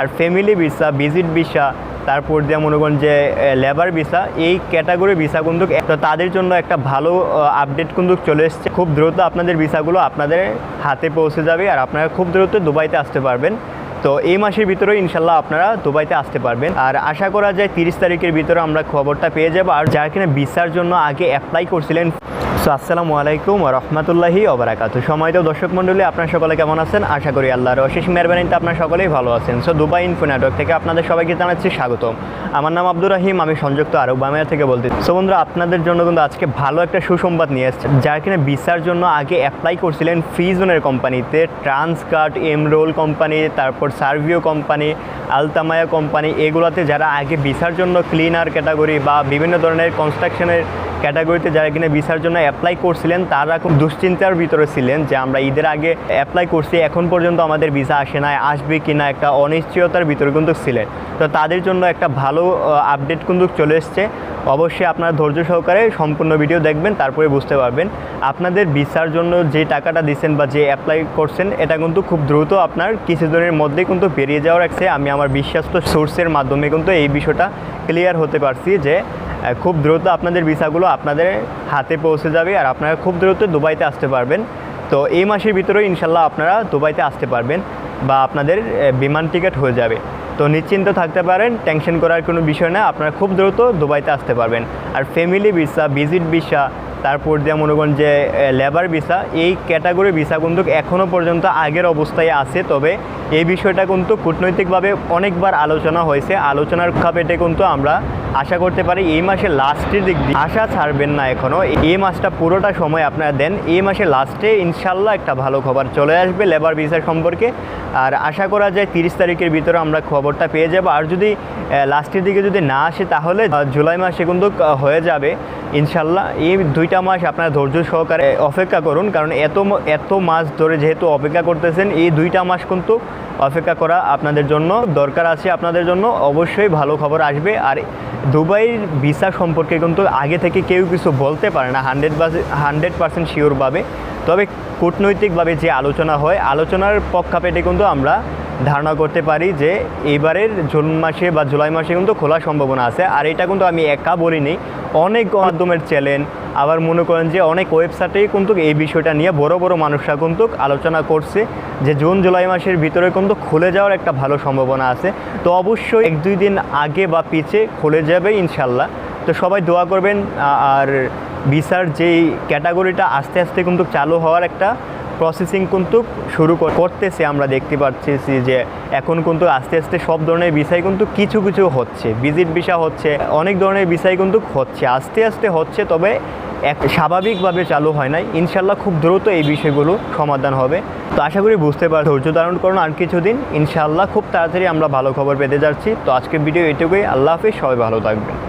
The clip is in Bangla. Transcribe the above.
আর ফ্যামিলি ভিসা ভিজিট ভিসা তারপর দিয়ে মনে করেন যে লেবার ভিসা এই ক্যাটাগরি ভিসা কিন্তু তাদের জন্য একটা ভালো আপডেট কিন্তু চলে এসছে। খুব দ্রুত আপনাদের ভিসাগুলো আপনাদের হাতে পৌঁছে যাবে আর আপনারা খুব দ্রুত দুবাইতে আসতে পারবেন। তো এই মাসের ভিতরে ইনশাল্লাহ আপনারা দুবাইতে আসতে পারবেন। আর আশা করা যায় তিরিশ তারিখের ভিতরে আমরা খবরটা পেয়ে যাব। আর যারা কিনা ভিসার জন্য আগে অ্যাপ্লাই করছিলেন সো আসসালামু আলাইকুম রহমতুল্লাহি ওবরাকাতু সময় তো দর্শক মণ্ডলী, আপনারা সকলে কেমন আছেন? আশা করি আল্লাহর অশেষ মেহরবানিতে আপনারা সকলেই ভালো আছেন। সো দুবাই ইনফো নেটওয়ার্ক থেকে আপনাদের সবাইকে জানাচ্ছি স্বাগতম। আমার নাম আব্দুর রাহিম, আমি সংযুক্ত আরব আমিরাত থেকে বলতে সো বন্ধুরা, আপনাদের জন্য কিন্তু আজকে ভালো একটা সুসংবাদ নিয়ে এসছে। যারা কিনা ভিসার জন্য আগে অ্যাপ্লাই করছিলেন ফ্রিজনের কোম্পানিতে ট্রান্সকার্ট এমরোল কোম্পানি তারপর সার্ভিও কোম্পানি আলতামায়া কোম্পানি এগুলোতে যারা আগে ভিসার জন্য ক্লিনার ক্যাটাগরি বা বিভিন্ন ধরনের কনস্ট্রাকশনের ক্যাটাগরিতে যারা কিনা ভিসার জন্য অ্যাপ্লাই করছিলেন, তারা খুব দুশ্চিন্তার ভিতরে ছিলেন যে আমরা ঈদের আগে অ্যাপ্লাই করছি, এখন পর্যন্ত আমাদের ভিসা আসে না আসবে কি না একটা অনিশ্চয়তার ভিতরে কিন্তু ছিলেন। তো তাদের জন্য একটা ভালো আপডেট কিন্তু চলে এসছে। অবশ্যই আপনারা ধৈর্য সহকারে সম্পূর্ণ ভিডিও দেখবেন, তারপরে বুঝতে পারবেন আপনাদের ভিসার জন্য যে টাকাটা দিচ্ছেন বা যে অ্যাপ্লাই করছেন, এটা কিন্তু খুব দ্রুত আপনার কিছুদিনের মধ্যেই কিন্তু বেরিয়ে যাওয়ার আছে। আমি আমার বিশ্বাস্ত সোর্সের মাধ্যমে কিন্তু এই বিষয়টা ক্লিয়ার হতে পারছি যে খুব দ্রুত আপনাদের ভিসাগুলো আপনাদের হাতে পৌঁছে যাবে আর আপনারা খুব দ্রুত দুবাইতে আসতে পারবেন। তো এই মাসের ভিতরেই ইনশাল্লাহ আপনারা দুবাইতে আসতে পারবেন বা আপনাদের বিমান টিকিট হয়ে যাবে। তো নিশ্চিন্ত থাকতে পারেন, টেনশন করার কোনো বিষয় না, আপনারা খুব দ্রুত দুবাইতে আসতে পারবেন। আর ফ্যামিলি ভিসা ভিজিট ভিসা তারপর দিয়ে মনে করেন যে লেবার ভিসা এই ক্যাটাগরি ভিসা কিন্তু এখনও পর্যন্ত আগের অবস্থায় আছে। তবে এই বিষয়টা কিন্তু কূটনৈতিকভাবে অনেকবার আলোচনা হয়েছে। আলোচনার খাপেটে কিন্তু আমরা আশা করতে পারি এই মাসে লাস্টের দিক দিয়ে আশা ছাড়বেন না এখনও এই মাসটা পুরোটা সময় আপনারা দেন। এই মাসে লাস্টে ইনশাল্লাহ একটা ভালো খবর চলে আসবে লেবার ভিসা সম্পর্কে। আর আশা করা যায় তিরিশ তারিখের ভিতরে আমরা খবরটা পেয়ে যাব। আর যদি লাস্টের দিকে যদি না আসে তাহলে জুলাই মাসে কিন্তু হয়ে যাবে। ইনশাল্লাহ এই দুইটা মাস আপনারা ধৈর্য সহকারে অপেক্ষা করুন, কারণ এত এত মাস ধরে যেহেতু অপেক্ষা করতেছেন, এই দুইটা মাস কিন্তু অপেক্ষা করা আপনাদের জন্য দরকার আছে, আপনাদের জন্য অবশ্যই ভালো খবর আসবে। আর দুবাইয়ের ভিসা সম্পর্কে কিন্তু আগে থেকে কেউ কিছু বলতে পারে না, হান্ড্রেড হান্ড্রেড পার্সেন্ট শিওরভাবে তবে কূটনৈতিকভাবে যে আলোচনা হয়, আলোচনার পক্ষাপেটে কিন্তু আমরা ধারণা করতে পারি যে এবারের জুন মাসে বা জুলাই মাসে কিন্তু খোলার সম্ভাবনা আছে। আর এটা কিন্তু আমি একা বলিনি, অনেক মাধ্যমের চ্যানেল, আবার মনে করেন যে অনেক ওয়েবসাইটেই কিন্তু এই বিষয়টা নিয়ে বড় বড় মানুষরা কিন্তু আলোচনা করছে যে জুন, জুলাই মাসের ভিতরে কিন্তু খুলে যাওয়ার একটা ভালো সম্ভাবনা আছে। তো অবশ্যই এক দুই দিন আগে বা পিছে খুলে যাবে ইনশাল্লাহ। তো সবাই দোয়া করবেন আর ভিসার যেই ক্যাটাগরিটা আস্তে আস্তে কিন্তু চালু হওয়ার একটা প্রসেসিং কিন্তু শুরু করতেছে, আমরা দেখতে পাচ্ছি যে এখন কিন্তু আস্তে আস্তে সব ধরনের বিষয় কিন্তু কিছু কিছু হচ্ছে ভিজিট ভিসা হচ্ছে, অনেক ধরনের বিষয় কিন্তু হচ্ছে, আস্তে আস্তে হচ্ছে, তবে এক স্বাভাবিকভাবে চালু হয় নাই। ইনশাল্লাহ খুব দ্রুত এই বিষয়গুলো সমাধান হবে। তো আশা করি বুঝতে পার ধৈর্য ধারণ করুন, আর কিছুদিন ইনশাল্লাহ খুব তাড়াতাড়ি আমরা ভালো খবর পেতে যাচ্ছি। তো আজকের ভিডিও এটুকুই, আল্লাহ হাফিজ, সবাই ভালো থাকবেন।